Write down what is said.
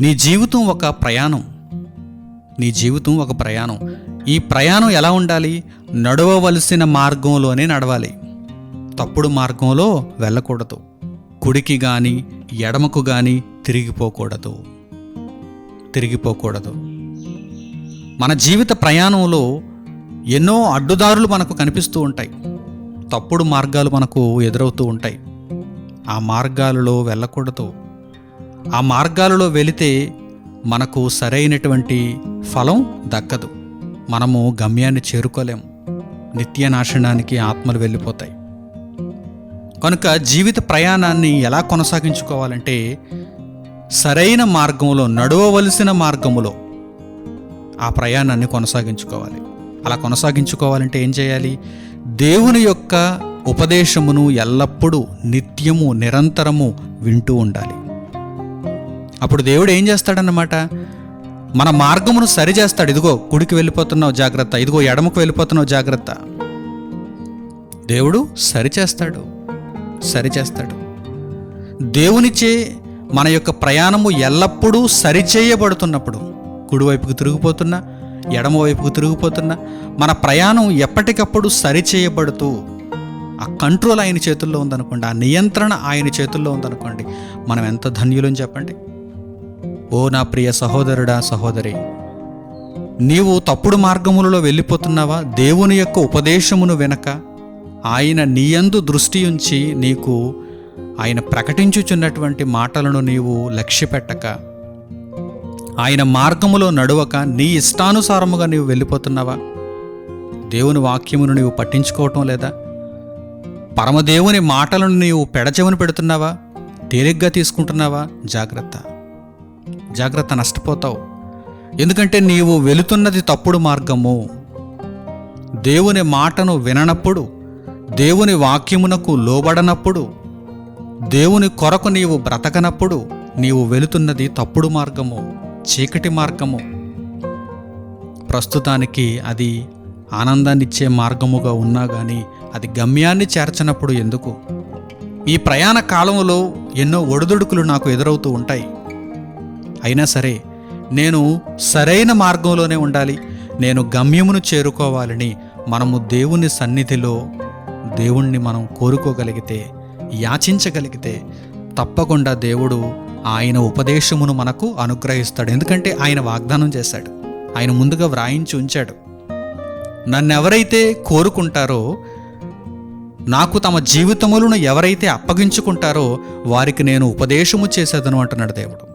నీ జీవితం ఒక ప్రయాణం. నీ జీవితం ఒక ప్రయాణం. ఈ ప్రయాణం ఎలా ఉండాలి? నడవవలసిన మార్గంలోనే నడవాలి. తప్పుడు మార్గంలో వెళ్ళకూడదు. కుడికి కానీ ఎడమకు కానీ తిరిగిపోకూడదు. తిరిగిపోకూడదు. మన జీవిత ప్రయాణంలో ఎన్నో అడ్డుదారులు మనకు కనిపిస్తూ ఉంటాయి. తప్పుడు మార్గాలు మనకు ఎదురవుతూ ఉంటాయి. ఆ మార్గాలలో వెళ్ళకూడదు. ఆ మార్గాలలో వెళితే మనకు సరైనటువంటి ఫలం దక్కదు. మనము గమ్యాన్ని చేరుకోలేము. నిత్య నాశనానికి ఆత్మలు వెళ్ళిపోతాయి. కనుక జీవిత ప్రయాణాన్ని ఎలా కొనసాగించుకోవాలంటే సరైన మార్గంలో నడవవలసిన మార్గములో ఆ ప్రయాణాన్ని కొనసాగించుకోవాలి. అలా కొనసాగించుకోవాలంటే ఏం చేయాలి? దేవుని యొక్క ఉపదేశమును ఎల్లప్పుడూ నిత్యము నిరంతరము వింటూ ఉండాలి. అప్పుడు దేవుడు ఏం చేస్తాడన్నమాట? మన మార్గమును సరిచేస్తాడు ఇదిగో కుడికి వెళ్ళిపోతున్నావు జాగ్రత్త. ఇదిగో ఎడమకు వెళ్ళిపోతున్నావు జాగ్రత్త. దేవుడు సరిచేస్తాడు సరిచేస్తాడు దేవునిచే మన యొక్క ప్రయాణము ఎల్లప్పుడూ సరిచేయబడుతున్నప్పుడు కుడివైపుకు తిరిగిపోతున్నా ఎడమ వైపుకు తిరిగిపోతున్నా మన ప్రయాణం ఎప్పటికప్పుడు సరిచేయబడుతూ ఆ కంట్రోల్ ఆయన చేతుల్లో ఉందనుకోండి ఆ నియంత్రణ ఆయన చేతుల్లో ఉందనుకోండి మనం ఎంత ధన్యులని చెప్పండి? ఓ నా ప్రియ సహోదరుడా సహోదరి నీవు తప్పుడు మార్గములలో వెళ్ళిపోతున్నావా? దేవుని యొక్క ఉపదేశమును వెనక ఆయన నీయందు దృష్టి ఉంచి నీకు ఆయన ప్రకటించుచున్నటువంటి మాటలను నీవు లక్ష్యపెట్టక ఆయన మార్గములో నడవక నీ ఇష్టానుసారముగా నీవు వెళ్ళిపోతున్నావా? దేవుని వాక్యమును నీవు పట్టించుకోవటం లేదా? పరమదేవుని మాటలను నీవు పెడచెవిని పెడుతున్నావా? తేలిగ్గా తీసుకుంటున్నావా? జాగ్రత్త. జాగ్రత్త నష్టపోతావు. ఎందుకంటే నీవు వెళుతున్నది తప్పుడు మార్గము. దేవుని మాటను విననప్పుడు దేవుని వాక్యమునకు లోబడనప్పుడు దేవుని కొరకు నీవు బ్రతకనప్పుడు నీవు వెళుతున్నది తప్పుడు మార్గము చీకటి మార్గము. ప్రస్తుతానికి అది ఆనందాన్నిచ్చే మార్గముగా ఉన్నా కానీ అది గమ్యాన్ని చేర్చనప్పుడు ఎందుకు? ఈ ప్రయాణ కాలంలో ఎన్నో ఒడిదుడుకులు నాకు ఎదురవుతూ ఉంటాయి. అయినా సరే నేను సరైన మార్గంలోనే ఉండాలి. నేను గమ్యమును చేరుకోవాలని మనము దేవుని సన్నిధిలో దేవుణ్ణి మనం కోరుకోగలిగితే యాచించగలిగితే తప్పకుండా దేవుడు ఆయన ఉపదేశమును మనకు అనుగ్రహిస్తాడు. ఎందుకంటే ఆయన వాగ్దానం చేశాడు. ఆయన ముందుగా వ్రాయించి ఉంచాడు. నన్నెవరైతే కోరుకుంటారో నాకు తమ జీవితములను ఎవరైతే అప్పగించుకుంటారో వారికి నేను ఉపదేశము చేసేదను అంటున్నాడు దేవుడు.